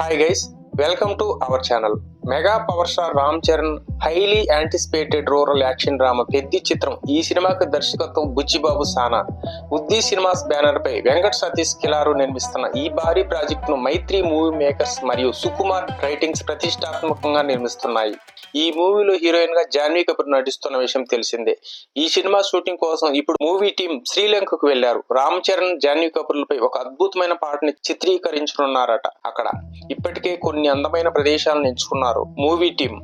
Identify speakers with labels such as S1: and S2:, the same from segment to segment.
S1: Hi guys, welcome to our channel. Mega Powerstar Ram Charan highly anticipated rural action drama Peddi చిత్రం ఈ సినిమాకి దర్శకత్వం బుచ్చిబాబు సానా ఉద్ది cinemas banner పై వెంకట సతీష్ కిలారు నిర్మిస్తున్న ఈ భారీ ను మైత్రి మూవీ మేకర్స్ మరియు సుకుమార్ రైటింగ్స్ ప్రతిష్టాత్మకంగా నిర్మిస్తున్నాయి ఈ మూవీలో హీరోయిన్ గా జాన్వీ కపూర్ నటిస్తున్న విషయం తెలిసిందే ఈ సినిమా షూటింగ్ కోసం ఇప్పుడు మూవీ టీం శ్రీలంకకు వెళ్లారు రామ్ చరణ్ జాన్వీ కపూర్లపై ఒక అద్భుతమైన పాటని చిత్రీకరించనున్నారట అక్కడ ఇప్పటికే కొన్ని అందమైన ప్రదేశాలను ఎంచుకున్నారు movie team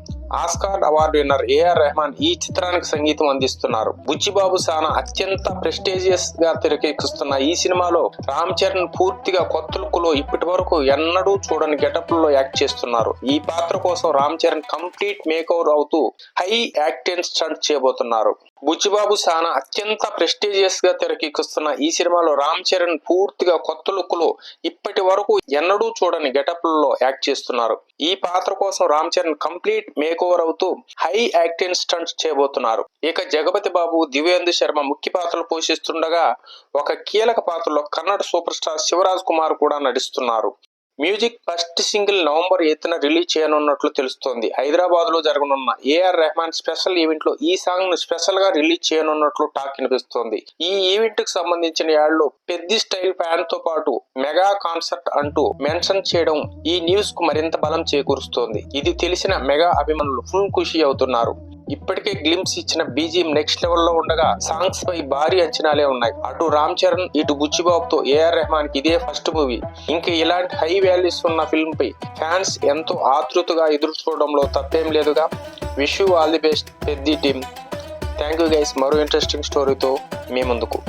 S1: Oscar award winner AR Rahman ఈ చిత్రానికి సంగీతం అందిస్తున్నారు బుచ్చిబాబు సానా అత్యంత ప్రెస్టేజియస్ గా తెరకెక్కుస్తున్న ఈ సినిమాలో రామ్ చరణ్ పూర్తిగా కొత్త లుక్ లో ఇప్పటి వరకు ఎన్నడూ చూడని గెటప్ లో యాక్ట్ చేస్తున్నారు ఈ పాత్ర కోసం రామ్ చరణ్ కంప్లీట్ మేక్ అవుతూ హై యాక్టింగ్ స్టంట్ చేయబోతున్నారు బుచ్చిబాబు సానా అత్యంత ప్రెస్టీజియస్ గా తెరకెక్కుస్తున్న ఈ సినిమాలో రామ్ చరణ్ పూర్తిగా కొత్త లుక్ లో ఇప్పటి వరకు ఎన్నడూ చూడని గెటప్లలో యాక్ట్ చేస్తున్నారు ఈ పాత్ర కోసం Ram Charan complete make over అవుతూ హై యాక్టింగ్ స్టంట్స్ చేయబోతున్నారు ఇక జగపతి బాబు దివ్యేందు శర్మ ముఖ్య పాత్రలు పోషిస్తుండగా ఒక కీలక పాత్రలో కన్నడ సూపర్ స్టార్ శివరాజ్ కుమార్ కూడా నటిస్తున్నారు మ్యూజిక్ ఫస్ట్ సింగిల్ నవంబర్ ఎయిత్న రిలీజ్ చేయనున్నట్లు తెలుస్తోంది హైదరాబాద్లో జరగనున్న ఏఆర్ రెహమాన్ స్పెషల్ ఈవెంట్లో ఈ సాంగ్ను స్పెషల్గా రిలీజ్ చేయనున్నట్లు టాక్ వినిపిస్తోంది ఈ ఈవెంట్కి సంబంధించిన యాడ్లో పెద్ది స్టైల్ తో పాటు మెగా కాన్సర్ట్ అంటూ మెన్షన్ చేయడం ఈ న్యూస్కు మరింత బలం చేకూరుస్తోంది ఇది తెలిసిన మెగా అభిమానులు ఫుల్ ఖుషి అవుతున్నారు ఇప్పటికే గ్లిమ్స్ ఇచ్చిన బీజిఎం నెక్స్ట్ లెవెల్లో ఉండగా సాంగ్స్ పై భారీ అంచనాలే ఉన్నాయి అటు రామ్ చరణ్ ఇటు బుచ్చిబాబుతో ఏఆర్ రెహమాన్ కి ఇదే ఫస్ట్ మూవీ ఇంకా ఇలాంటి హై వాల్యూస్ ఉన్న ఫిల్మ్ పై ఫ్యాన్స్ ఎంతో ఆతృతగా ఎదురు చూడడంలో తప్పేం లేదుగా wish you all the best Peddi team thank you guys మరో ఇంట్రెస్టింగ్ స్టోరీతో మీ ముందుకు